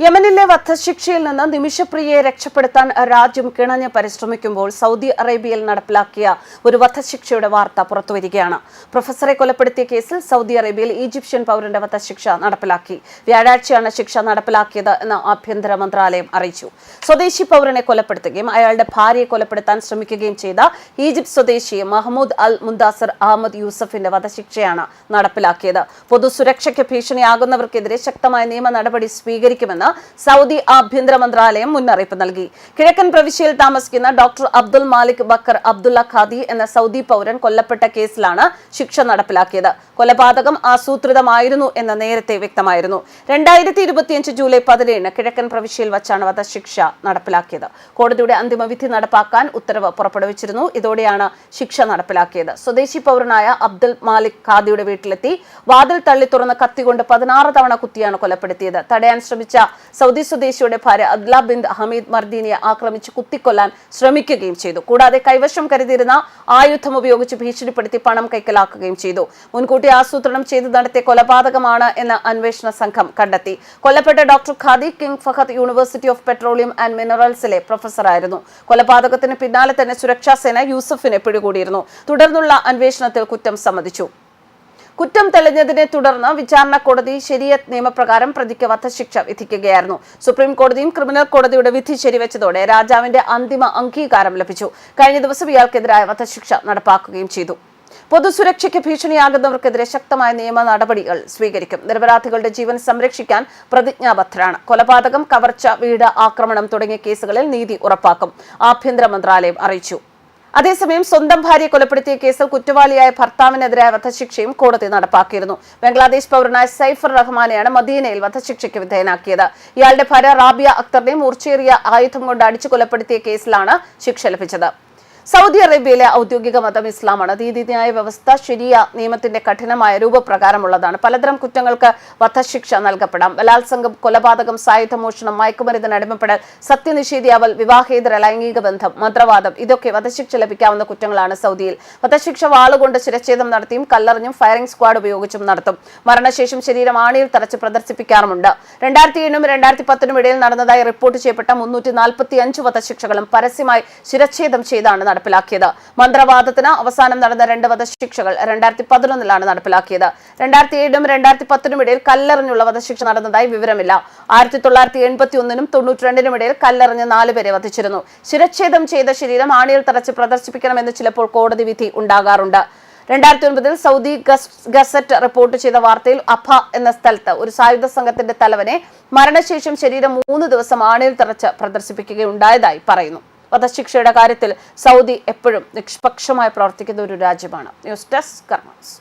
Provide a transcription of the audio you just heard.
യമനിലെ വധശിക്ഷയിൽ നിന്ന് നിമിഷപ്രിയയെ രക്ഷപ്പെടുത്താൻ രാജ്യം കിണഞ്ഞ് പരിശ്രമിക്കുമ്പോൾ സൗദി അറേബ്യയിൽ നടപ്പിലാക്കിയ ഒരു വധശിക്ഷയുടെ വാർത്ത പുറത്തുവരികയാണ്. പ്രൊഫസറെ കൊലപ്പെടുത്തിയ കേസിൽ സൗദി അറേബ്യയിൽ ഈജിപ്ഷ്യൻ പൗരന്റെ വധശിക്ഷ നടപ്പിലാക്കി. വ്യാഴാഴ്ചയാണ് ശിക്ഷ നടപ്പിലാക്കിയത് എന്ന് ആഭ്യന്തര മന്ത്രാലയം അറിയിച്ചു. സ്വദേശി പൗരനെ കൊലപ്പെടുത്തുകയും അയാളുടെ ഭാര്യയെ കൊലപ്പെടുത്താൻ ശ്രമിക്കുകയും ചെയ്ത ഈജിപ്ത് സ്വദേശി മഹമ്മൂദ് അൽ മുന്താസർ അഹമ്മദ് യൂസഫിന്റെ വധശിക്ഷയാണ് നടപ്പിലാക്കിയത്. പൊതുസുരക്ഷയ്ക്ക് ഭീഷണിയാകുന്നവർക്കെതിരെ ശക്തമായ നിയമ നടപടി സ്വീകരിക്കുമെന്ന് സൗദി ആഭ്യന്തര മന്ത്രാലയം മുന്നറിയിപ്പ് നൽകി. കിഴക്കൻ പ്രവിശ്യയിൽ താമസിക്കുന്ന doctor Abdul Malik Bakr Abdullah Qadi എന്ന സൗദി പൗരൻ കൊല്ലപ്പെട്ട കേസിലാണ് ശിക്ഷ നടപ്പിലാക്കിയത്. കൊലപാതകം ആസൂത്രിതമായിരുന്നു എന്ന് നേരത്തെ വ്യക്തമായിരുന്നു. രണ്ടായിരത്തി ഇരുപത്തിയഞ്ച് ജൂലൈ പതിനേഴിന് കിഴക്കൻ പ്രവിശ്യയിൽ വച്ചാണ് വധശിക്ഷ നടപ്പിലാക്കിയത്. കോടതിയുടെ അന്തിമവിധി നടപ്പാക്കാൻ ഉത്തരവ് പുറപ്പെടുവിച്ചിരുന്നു. ഇതോടെയാണ് ശിക്ഷ നടപ്പിലാക്കിയത്. സ്വദേശി പൗരനായ അബ്ദുൽ മാലിക് ഖാദിയുടെ വീട്ടിലെത്തി. വാതിൽ തള്ളി തുറന്ന കത്തികൊണ്ട് പതിനാറ് തവണ കുത്തിയാണ് കൊലപ്പെടുത്തിയത്. തടയാൻ ശ്രമിച്ച സൗദി സ്വദേശിയുടെ ഭാര്യ അദ്ല ബിൻ ഹമീദ് മർദീനിയെ ആക്രമിച്ച് കുത്തിക്കൊല്ലാൻ ശ്രമിക്കുകയും ചെയ്തു. കൂടാതെ കൈവശം കരുതിയിരുന്ന ആയുധം ഉപയോഗിച്ച് ഭീഷണിപ്പെടുത്തി പണം കൈക്കലാക്കുകയും ചെയ്തു. മുൻകൂട്ടി ആസൂത്രണം ചെയ്ത് നടത്തിയ കൊലപാതകമാണ് എന്ന് അന്വേഷണ സംഘം കണ്ടെത്തി. കൊല്ലപ്പെട്ട doctor Qadi King Fahd University of Petroleum and മിനറൽസിലെ പ്രൊഫസറായിരുന്നു. കൊലപാതകത്തിന് പിന്നാലെ തന്നെ സുരക്ഷാ സേന യൂസഫിനെ പിടികൂടിയിരുന്നു. തുടർന്നുള്ള അന്വേഷണത്തിൽ കുറ്റം സമ്മതിച്ചു. കുറ്റം തെളിഞ്ഞതിനെ തുടർന്ന് വിചാരണ കോടതി ശരിയത് നിയമപ്രകാരം പ്രതിക്ക് വധശിക്ഷ വിധിക്കുകയായിരുന്നു. സുപ്രീം കോടതിയും ക്രിമിനൽ കോടതിയുടെ വിധി ശരിവെച്ചതോടെ രാജാവിന്റെ അന്തിമ അംഗീകാരം ലഭിച്ചു. കഴിഞ്ഞ ദിവസം ഇയാൾക്കെതിരായ വധശിക്ഷ നടപ്പാക്കുകയും ചെയ്തു. പൊതുസുരക്ഷയ്ക്ക് ഭീഷണിയാകുന്നവർക്കെതിരെ ശക്തമായ നിയമ നടപടികൾ സ്വീകരിക്കും. നിരപരാധികളുടെ ജീവൻ സംരക്ഷിക്കാൻ പ്രതിജ്ഞാബദ്ധരാണ്. കൊലപാതകം കവർച്ച വീട് ആക്രമണം തുടങ്ങിയ കേസുകളിൽ നീതി ഉറപ്പാക്കും ആഭ്യന്തര മന്ത്രാലയം അറിയിച്ചു. അതേസമയം സ്വന്തം ഭാര്യയെ കൊലപ്പെടുത്തിയ കേസിൽ കുറ്റവാളിയായ ഭർത്താവിനെതിരായ വധശിക്ഷയും കോടതി നടപ്പാക്കിയിരുന്നു. ബംഗ്ലാദേശ് പൗരനായ സൈഫർ റഹ്മാനെയാണ് മദീനയിൽ വധശിക്ഷയ്ക്ക് വിധേയനാക്കിയത്. ഇയാളുടെ ഭാര്യ റാബിയ അക്തറിനെ മൂർച്ചേറിയ ആയുധം കൊണ്ട് അടിച്ചു കൊലപ്പെടുത്തിയ കേസിലാണ് ശിക്ഷ ലഭിച്ചത്. സൗദി അറേബ്യയിലെ ഔദ്യോഗിക മതം ഇസ്ലാമാണ്. നീതിന്യായ വ്യവസ്ഥ ശരിയ നിയമത്തിന്റെ കഠിനമായ രൂപപ്രകാരമുള്ളതാണ്. പലതരം കുറ്റങ്ങൾക്ക് വധശിക്ഷ നൽകപ്പെടാം. ബലാത്സംഗം കൊലപാതകം സായുധമോഷണം മയക്കുമരുന്നിന് അടിമപ്പെടൽ സത്യനിഷേധിയാവൽ വിവാഹേതര ലൈംഗിക ബന്ധം മന്ത്രവാദം ഇതൊക്കെ വധശിക്ഷ ലഭിക്കാവുന്ന കുറ്റങ്ങളാണ് സൗദിയിൽ. വധശിക്ഷ വാളുകൊണ്ട് ശിരച്ഛേദം നടത്തിയും കല്ലറിഞ്ഞും ഫയറിംഗ് സ്ക്വാഡ് ഉപയോഗിച്ചും നടത്തും. മരണശേഷം ശരീരം ആണിയിൽ തറച്ച് പ്രദർശിപ്പിക്കാറുമുണ്ട്. രണ്ടായിരത്തി ഏഴിനും രണ്ടായിരത്തി പത്തിനും ഇടയിൽ നടന്നതായി റിപ്പോർട്ട് ചെയ്യപ്പെട്ട മുന്നൂറ്റി നാൽപ്പത്തി അഞ്ച് വധശിക്ഷകളും പരസ്യമായി ശിരച്ഛേദം ചെയ്താണ് നടപ്പിലാക്കിയത്. മന്ത്രവാദത്തിന് അവസാനം നടന്ന രണ്ട് വധശിക്ഷകൾ രണ്ടായിരത്തി പതിനൊന്നിലാണ് നടപ്പിലാക്കിയത്. രണ്ടായിരത്തി ഏഴിനും രണ്ടായിരത്തി പത്തിനും ഇടയിൽ കല്ലെറിഞ്ഞുള്ള വധശിക്ഷ നടന്നതായി വിവരമില്ല. ആയിരത്തി തൊള്ളായിരത്തി എൺപത്തി ഒന്നിനും തൊണ്ണൂറ്റിരണ്ടിനും ഇടയിൽ കല്ലെറിഞ്ഞ് നാലുപേരെ വധിച്ചിരുന്നു. ശിരച്ഛേദം ചെയ്ത ശരീരം ആണിയിൽ തറച്ച് പ്രദർശിപ്പിക്കണമെന്ന് ചിലപ്പോൾ കോടതി വിധി ഉണ്ടാകാറുണ്ട്. രണ്ടായിരത്തി ഒൻപതിൽ സൗദി ഗസറ്റ് റിപ്പോർട്ട് ചെയ്ത വാർത്തയിൽ അഫ എന്ന സ്ഥലത്ത് ഒരു സായുധ സംഘത്തിന്റെ തലവനെ മരണശേഷം ശരീരം മൂന്ന് ദിവസം ആണിയിൽ തറച്ച് പ്രദർശിപ്പിക്കുകയുണ്ടായതായി പറയുന്നു. വധശിക്ഷയുടെ കാര്യത്തിൽ സൗദി എപ്പോഴും നിഷ്പക്ഷമായി പ്രവർത്തിക്കുന്ന ഒരു രാജ്യമാണ്. News desk karmas